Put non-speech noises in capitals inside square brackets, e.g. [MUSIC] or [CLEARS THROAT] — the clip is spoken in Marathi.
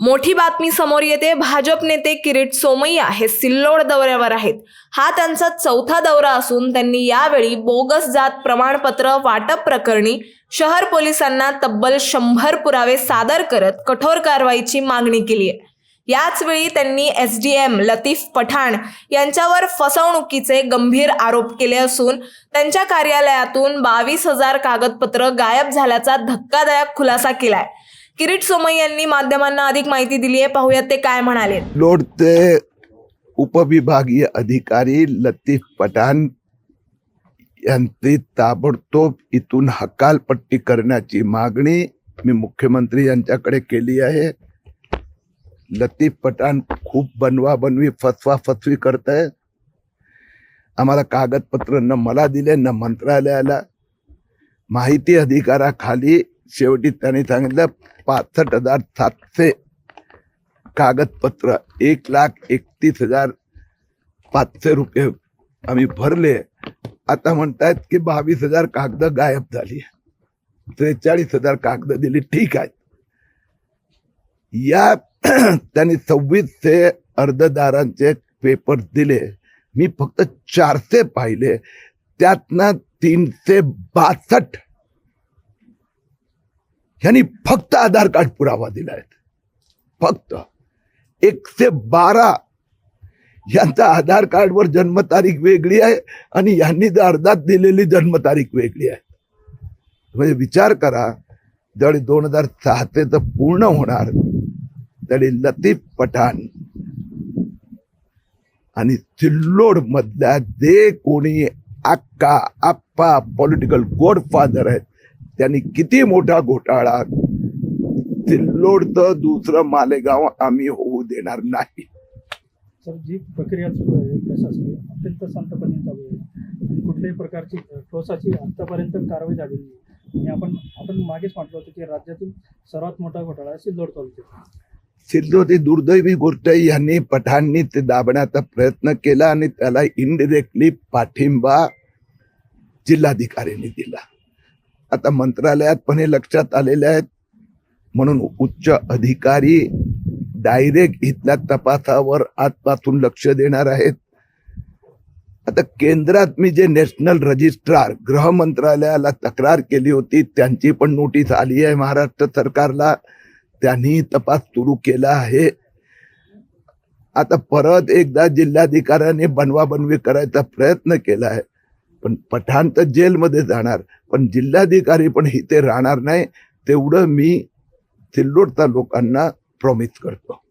मोठी बातमी समोर येते. भाजप नेते किरीट सोमय्या हे सिल्लोड दौऱ्यावर आहेत. हा त्यांचा चौथा दौरा असून त्यांनी यावेळी बोगस जात प्रमाणपत्र वाटप प्रकरणी शहर पोलिसांना तब्बल शंभर पुरावे सादर करत कठोर कारवाईची मागणी केली आहे. याचवेळी त्यांनी S D M Latif Pathan यांच्यावर फसवणुकीचे गंभीर आरोप केले असून त्यांच्या कार्यालयातून बावीस हजार कागदपत्र गायब झाल्याचा धक्कादायक खुलासा केलाय. किरीट सोमय्या यांनी माध्यमांना अधिक माहिती दिली आहे. पाहूयात ते काय म्हणाले. लोडते उपविभागीय अधिकारी लतीफ पठाण यांची ताबडतोब इथून हकालपट्टी करण्याची मागणी मी मुख्यमंत्री यांच्याकडे केली आहे. लतीफ पठाण खूप बनवा बनवी फसवा फसवी करत आहे आम्हाला कागदपत्र न मला दिले न मंत्रालयाला. माहिती अधिकाराखाली शेवटी त्यांनी सांगितलं पासष्ट हजार सातशे कागदपत्र एक लाख एकतीस हजार पाचशे रुपये आम्ही भरले. आता म्हणतायत की बावीस हजार कागद गायब झाली. त्रेचाळीस हजार कागद दिली ठीक आहे. या [CLEARS THROAT] त्यांनी सव्वीसशे अर्जदारांचे पेपर दिले. मी फक्त चारशे पाहिले. त्यातनं तीनशे बासष्ट यांनी फक्त आधार कार्ड पुरावा दिला आहे. फक्त. एकशे बारा यांचा आधार कार्डवर जन्मतारीख वेगळी आहे आणि यांनी जर अर्धात दिलेली जन्मतारीख वेगळी आहे. म्हणजे विचार करा जवळ दोन हजार सहाचे तर पूर्ण होणार. तरी लतीफ पठाण आणि सिल्लोड मधल्या जे कोणी अक्का आप्पा पॉलिटिकल गॉडफादर आहेत त्यांनी किती मोठा घोटाळा सिल्लोडचं दुसरं मालेगाव आम्ही होऊ देणार नाही. सर जी प्रक्रिया सुरू आहे प्रशासकीय अत्यंत शांतपणे चालू आहे. आणि कुठल्याही प्रकारची ठोसाची आतापर्यंत कारवाई झालेली नाही. आणि आपण आपण मागेच म्हटलं होतं की राज्यातील सर्वात मोठा घोटाळा सिल्लोड तालुक्यात. सिल्लोड ही दुर्दैवी गोष्ट यांनी पठाणनी ते दाबण्याचा प्रयत्न केला आणि त्याला इनडिरेक्टली पाठिंबा जिल्हाधिकाऱ्यांनी दिला. आता मंत्रालयात पण हे लक्षात आलेले आहेत. म्हणून उच्च अधिकारी डायरेक्ट इथल्या तपासावर आजपासून लक्ष देणार आहेत. आता केंद्रात मी जे नॅशनल रजिस्ट्रार गृह मंत्रालयाला तक्रार केली होती त्यांची पण नोटीस आली आहे महाराष्ट्र सरकारला. त्यांनी तपास सुरू केला आहे. आता परत एकदा जिल्हाधिकाऱ्याने बनवाबनवी करायचा प्रयत्न केला आहे. पण पठाण तर जेलमध्ये जाणार पण जिल्हाधिकारी पण इथे राहणार नाही तेवढं मी सिल्लोडच्या लोकांना प्रॉमिस करतो.